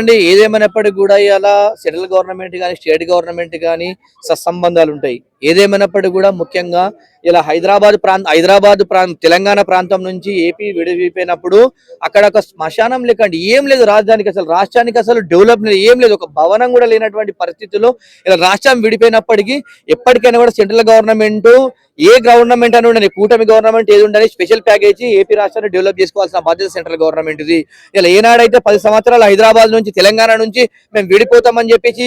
అండి ఏదేమైనప్పటికీ కూడా ఇలా సెంట్రల్ గవర్నమెంట్ కానీ స్టేట్ గవర్నమెంట్ కానీ సత్సంబంధాలు ఉంటాయి ఏదేమైనప్పటికీ కూడా ముఖ్యంగా ఇలా హైదరాబాద్ ప్రాంత హైదరాబాద్ ప్రాంత తెలంగాణ ప్రాంతం నుంచి ఏపీ విడిపోయినప్పుడు అక్కడ ఒక శ్మశానం లేకండి. ఏం లేదు రాజధానికి అసలు రాష్ట్రానికి అసలు డెవలప్ ఏం లేదు. ఒక భవనం కూడా లేనటువంటి పరిస్థితుల్లో ఇలా రాష్ట్రం విడిపోయినప్పటికీ ఎప్పటికైనా కూడా సెంట్రల్ గవర్నమెంట్ ఏ గవర్నమెంట్ అని ఉండని కూటమి గవర్నమెంట్ ఏది ఉండని స్పెషల్ ప్యాకేజీ ఏపీ రాష్ట్రాన్ని డెవలప్ చేసుకోవాల్సిన బాధ్యత సెంట్రల్ గవర్నమెంట్ ఇది ఇలా ఏనాడైతే పది సంవత్సరాలు హైదరాబాద్ నుంచి తెలంగాణ నుంచి మేము విడిపోతామని చెప్పేసి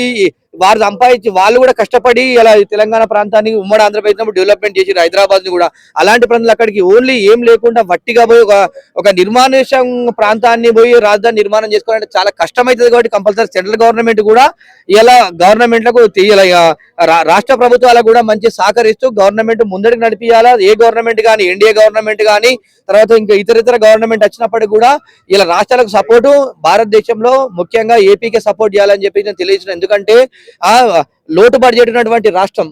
వారు సంపాదించి వాళ్ళు కూడా కష్టపడి ఇలా తెలంగాణ ప్రాంతాన్ని ఉమ్మడి ఆంధ్రప్రదేశ్ డెవలప్మెంట్ చేసి హైదరాబాద్ని కూడా అలాంటి ప్రాంతాలు అక్కడికి ఓన్లీ ఏం లేకుండా వట్టిగా పోయి ఒక ఒక నిర్మానుషం ప్రాంతాన్ని పోయి రాజధాని నిర్మాణం చేసుకోవాలంటే చాలా కష్టమవుతుంది కాబట్టి కంపల్సరీ సెంట్రల్ గవర్నమెంట్ కూడా ఇలా గవర్నమెంట్లకు తీయాలి. రా- రాష్ట్ర ప్రభుత్వాలకు కూడా మంచి సహకరిస్తూ గవర్నమెంట్ ముందడికి నడిపియాలా. ఏ గవర్నమెంట్ కానీ ఎన్డీఏ గవర్నమెంట్ కానీ తర్వాత ఇంకా ఇతర ఇతర గవర్నమెంట్ వచ్చినప్పటికీ కూడా ఇలా రాష్ట్రాలకు సపోర్టు భారతదేశంలో ముఖ్యంగా ఏపీకే సపోర్ట్ చేయాలని చెప్పి నేను తెలియజేసిన ఎందుకంటే ఆ లోటు బడ్జెట్ రాష్ట్రం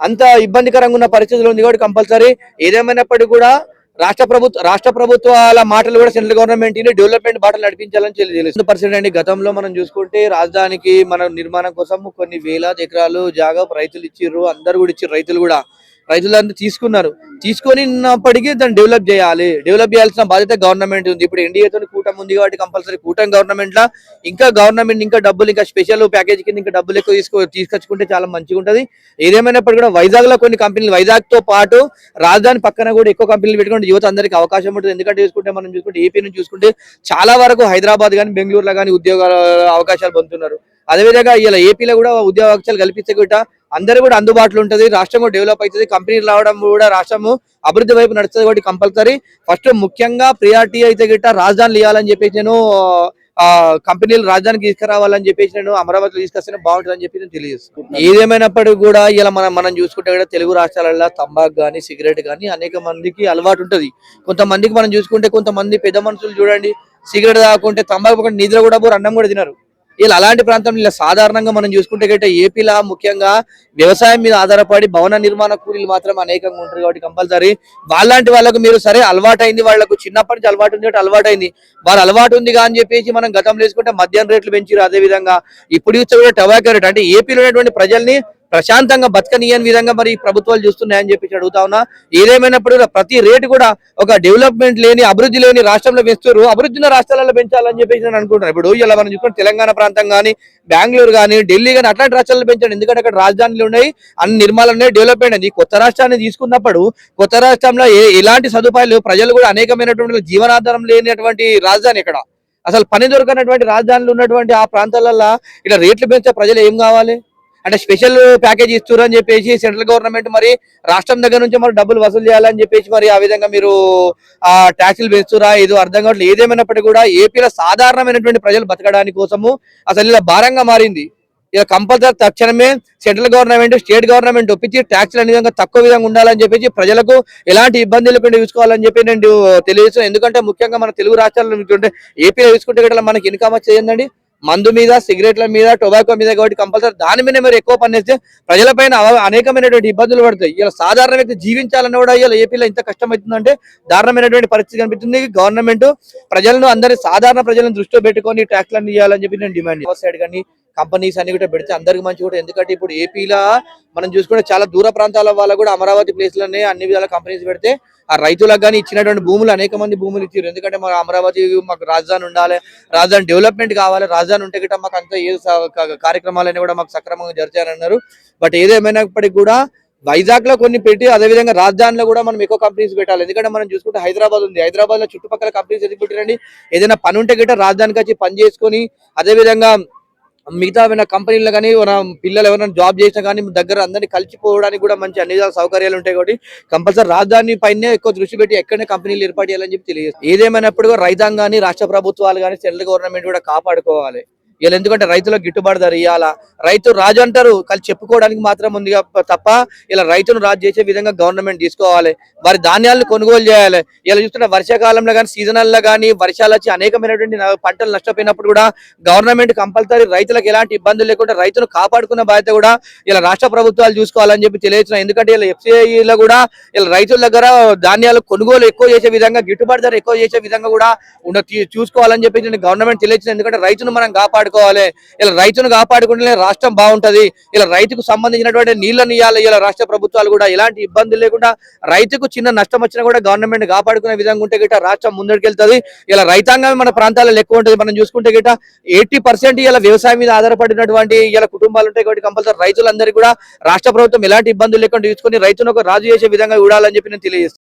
అంత ఇబ్బందికరంగా ఉన్న పరిస్థితులు ఉంది కాబట్టి కంపల్సరీ ఏదేమైనప్పటికీ కూడా రాష్ట్ర ప్రభుత్వ రాష్ట్ర ప్రభుత్వాల మాటలు కూడా సెంట్రల్ గవర్నమెంట్ని డెవలప్మెంట్ బాటలు నడిపించాలని తెలుసు. పర్సెంట్ అండి గతంలో మనం చూసుకుంటే రాజధానికి మన నిర్మాణం కోసం కొన్ని వేలాది ఎకరాలు జాగా రైతులు ఇచ్చిర్రు అందరు కూడా ఇచ్చారు రైతులు కూడా. రైతులందరూ తీసుకున్నారు. తీసుకొని ఉన్నప్పటికీ దాన్ని డెవలప్ చేయాలి. డెవలప్ చేయాల్సిన బాధ్యత గవర్నమెంట్ ఉంది. ఇప్పుడు ఎన్డీఏతో కూటమి ఉంది కాబట్టి కంపల్సరీ కూటమి గవర్నమెంట్ లా ఇంకా గవర్నమెంట్ ఇంకా డబ్బులు ఇంకా స్పెషల్ ప్యాకేజ్ కింద ఇంకా డబ్బులు ఎక్కువ తీసుకో తీసుకొచ్చుకుంటే చాలా మంచిగా ఉంటుంది. ఏదేమైనప్పటికీ కూడా వైజాగ్లో కొన్ని కంపెనీలు వైజాగ్తో పాటు రాజధాని పక్కన కూడా ఎక్కువ కంపెనీలు పెట్టుకుంటే యువత అందరికీ అవకాశం ఉంటుంది. ఎందుకంటే చూసుకుంటే మనం చూసుకుంటే ఏపీ నుంచి చూసుకుంటే చాలా వరకు హైదరాబాద్ కానీ బెంగళూరులో కానీ ఉద్యోగాల అవకాశాలు పొందుతున్నారు. అదేవిధంగా ఇలా ఏపీలో కూడా ఉద్యోగ అవకాశాలు కల్పిస్తే కూడా అందరూ కూడా అందుబాటులో ఉంటది రాష్ట్రం డెవలప్ అవుతుంది కంపెనీలు రావడం కూడా రాష్ట్రము అభివృద్ధి వైపు నడుస్తుంది కాబట్టి కంపల్సరీ ఫస్ట్ ముఖ్యంగా ప్రియారిటీ అయితే గిట్ట రాజధానులు ఇవ్వాలని చెప్పేసి నేను ఆ కంపెనీలు రాజధానికి తీసుకురావాలని చెప్పేసి నేను అమరావతిలో తీసుకొస్తేనే బాగుంటుందని చెప్పి నేను తెలియజేస్తున్నాను. ఏదేమైనప్పటికీ కూడా ఇలా మనం మనం చూసుకుంటే కూడా తెలుగు రాష్ట్రాలలో తంబాకు కానీ సిగరెట్ కానీ అనేక మందికి అలవాటు ఉంటది. కొంతమందికి మనం చూసుకుంటే కొంతమంది పెద్ద మనుషులు చూడండి సిగరెట్ తాకుంటే తంబాకు నిద్ర కూడా పోరు అన్నం కూడా తినరు. ఇలా అలాంటి ప్రాంతం ఇలా సాధారణంగా మనం చూసుకుంటే గట్టే ఏపీలో ముఖ్యంగా వ్యవసాయం మీద ఆధారపడి భవన నిర్మాణ కూలీలు మాత్రం అనేకంగా ఉంటారు కాబట్టి కంపల్సరీ వాళ్ళంటి వాళ్ళకు మీరు సరే అలవాటైంది వాళ్ళకు చిన్నప్పటి నుంచి అలవాటు ఉంది అలవాటు అలవాటైంది. వారు అలవాటు ఉంది అని చెప్పేసి మనం గతంలో వేసుకుంటే మద్యం రేట్లు పెంచారు అదే విధంగా ఇప్పుడు చూస్తే కూడా టొబాకో రేట్ అంటే ఏపీలో ఉన్నటువంటి ప్రజల్ని ప్రశాంతంగా బతకనీయని విధంగా మరి ప్రభుత్వాలు చూస్తున్నాయని చెప్పి అడుగుతా ఉన్నా. ఏదేమైనప్పుడు ప్రతి రేటు కూడా ఒక డెవలప్మెంట్ లేని అభివృద్ధి లేని రాష్ట్రంలో పెంచుతారు. అభివృద్ధి ఉన్న రాష్ట్రాలలో పెంచాలని చెప్పేసి నేను అనుకుంటున్నాను ఇప్పుడు ఇలా మనం చూసుకుంటే తెలంగాణ ప్రాంతం కానీ బెంగళూరు కానీ ఢిల్లీ కానీ అట్లాంటి రాష్ట్రాల్లో పెంచండి. ఎందుకంటే అక్కడ రాజధానులు ఉన్నాయి అన్ని నిర్మాణాలు ఉన్నాయి డెవలప్మెంట్ అయింది కొత్త రాష్ట్రాన్ని తీసుకున్నప్పుడు కొత్త రాష్ట్రంలో ఏ ఎలాంటి సదుపాయాలు ప్రజలు కూడా అనేకమైనటువంటి జీవనాధారం లేనటువంటి రాజధాని ఇక్కడ. అసలు పని దొరకనటువంటి రాజధానులు ఉన్నటువంటి ఆ ప్రాంతాలలో ఇలా రేట్లు పెంచే ప్రజలు ఏం కావాలి? అంటే స్పెషల్ ప్యాకేజ్ ఇస్తున్నారు అని చెప్పేసి సెంట్రల్ గవర్నమెంట్ మరి రాష్ట్రం దగ్గర నుంచి మరి డబ్బులు వసూలు చేయాలని చెప్పేసి మరి ఆ విధంగా మీరు ఆ ట్యాక్సులు పెంచుతురా ఏదో అర్థం కావట్లేదు ఏదేమైనప్పటికీ కూడా ఏపీలో సాధారణమైనటువంటి ప్రజలు బతకడానికి కోసము అసలు ఇలా భారంగా మారింది. ఇలా కంపల్సరీ తక్షణమే సెంట్రల్ గవర్నమెంట్ స్టేట్ గవర్నమెంట్ ఒప్పించి ట్యాక్స్లు అనే విధంగా తక్కువ విధంగా ఉండాలని చెప్పేసి ప్రజలకు ఎలాంటి ఇబ్బంది లేకుండా చూసుకోవాలని చెప్పి నేను తెలియజేస్తాను ఎందుకంటే ముఖ్యంగా మన తెలుగు రాష్ట్రాల్లో ఏపీలో చూసుకుంటే మనకి ఇన్కమ్ వచ్చేయండి మందు మీద సిగరెట్ల మీద టొబాకో మీద కాబట్టి కంపల్సరీ దాని మీద మీరు ఎక్కువ పనిచేస్తే ప్రజలపైన అనేకమైనటువంటి ఇబ్బందులు పడతాయి. ఇలా సాధారణ వ్యక్తి జీవించాలని కూడా ఇలా ఏపీలో ఇంత కష్టమవుతుందంటే దారుణమైనటువంటి పరిస్థితి కనిపిస్తుంది. గవర్నమెంట్ ప్రజలను అందరి సాధారణ ప్రజలను దృష్టిలో పెట్టుకొని ట్యాక్స్లను ఇవ్వాలని చెప్పి నేను డిమాండ్ సైడ్ కానీ కంపెనీస్ అన్ని కూడా పెడితే అందరికి మంచి కూడా. ఎందుకంటే ఇప్పుడు ఏపీలో మనం చూసుకుంటే చాలా దూర ప్రాంతాల వాళ్ళ కూడా అమరావతి ప్లేస్లోనే అన్ని విధాల కంపెనీస్ పెడితే ఆ రైతులకు కానీ ఇచ్చినటువంటి భూములు అనేక మంది భూములు ఇచ్చారు. ఎందుకంటే మాకు అమరావతి మాకు రాజధాని ఉండాలి రాజధాని డెవలప్మెంట్ కావాలి రాజధాని ఉంటే గిట్ట మాకు అంత ఏ కార్యక్రమాలన్నీ కూడా మాకు సక్రమంగా జరిచారన్నారు. బట్ ఏదేమైనప్పటికీ కూడా వైజాగ్లో కొన్ని పెట్టి అదే విధంగా రాజధానిలో కూడా మనం ఎక్కువ కంపెనీస్ పెట్టాలి. ఎందుకంటే మనం చూసుకుంటే హైదరాబాద్ ఉంది. హైదరాబాద్లో చుట్టుపక్కల కంపెనీస్ ఎందుకు పెట్టారండి? ఏదైనా పని ఉంటే గిట్ట రాజధానికి వచ్చి పని చేసుకొని అదే విధంగా మిగతా ఏమైనా కంపెనీలు కానీ మన పిల్లలు ఎవరైనా జాబ్ చేసినా కానీ దగ్గర అందరినీ కలిసిపోవడానికి కూడా మంచి అన్ని సౌకర్యాలు ఉంటాయి కాబట్టి కంపల్సరీ రాజధాని పైనే ఎక్కువ దృష్టి పెట్టి ఎక్కడనే కంపెనీలు ఏర్పాటు చేయాలని చెప్పి తెలియజేస్తారు ఏదేమైనప్పుడు రైతాంగాన్ని రాష్ట్ర ప్రభుత్వాలు కానీ సెంట్రల్ గవర్నమెంట్ కూడా కాపాడుకోవాలి. వీళ్ళు ఎందుకంటే రైతులకు గిట్టుబాటు ధర ఇవ్వాలా రైతు రాజు అంటారు కానీ చెప్పుకోవడానికి మాత్రం ఉంది తప్ప ఇలా రైతును రాజు చేసే విధంగా గవర్నమెంట్ తీసుకోవాలి. వారి ధాన్యాలను కొనుగోలు చేయాలి. ఇలా చూస్తున్న వర్షాకాలంలో కానీ సీజనల్లో కానీ వర్షాలు వచ్చి అనేకమైనటువంటి పంటలు నష్టపోయినప్పుడు కూడా గవర్నమెంట్ కంపల్సరీ రైతులకు ఎలాంటి ఇబ్బందులు లేకుండా రైతును కాపాడుకున్న బాధ్యత కూడా ఇలా రాష్ట్ర ప్రభుత్వాలు చూసుకోవాలని చెప్పి తెలియజేస్తున్నాం ఎందుకంటే ఇలా ఎఫ్సీఐలో కూడా ఇలా రైతుల దగ్గర ధాన్యాలు కొనుగోలు ఎక్కువ చేసే విధంగా గిట్టుబాటు ధర ఎక్కువ చేసే విధంగా కూడా చూసుకోవాలని చెప్పి నేను గవర్నమెంట్ తెలియజేసిన ఎందుకంటే రైతును మనం కాపాడు కాపాడుకోవాలి. ఇలా రైతును కాపాడుకుంటేనే రాష్ట్రం బాగుంటది. ఇలా రైతుకు సంబంధించినటువంటి నీళ్ళను ఇవ్వాలి ఇలా రాష్ట్ర ప్రభుత్వాలు కూడా ఎలాంటి ఇబ్బందులు లేకుండా రైతుకు చిన్న నష్టం వచ్చినా కూడా గవర్నమెంట్ కాపాడుకునే విధంగా ఉంటే గిట్ట రాష్ట్రం ముందడికెళ్తుంది. ఇలా రైతాంగం మన ప్రాంతాలలో ఎక్కువ ఉంటుంది. మనం చూసుకుంటే గిట్ట ఎయిటీ పర్సెంట్ ఇలా వ్యవసాయం మీద ఆధారపడినటువంటి ఇలా కుటుంబాలు ఉంటాయి కాబట్టి కంపల్సరీ రైతులందరికీ కూడా రాష్ట్ర ప్రభుత్వం ఎలాంటి ఇబ్బందులు లేకుండా తీసుకుని రైతును ఒక రాజు చేసే విధంగా చూడాలని చెప్పి నేను తెలియజేస్తాను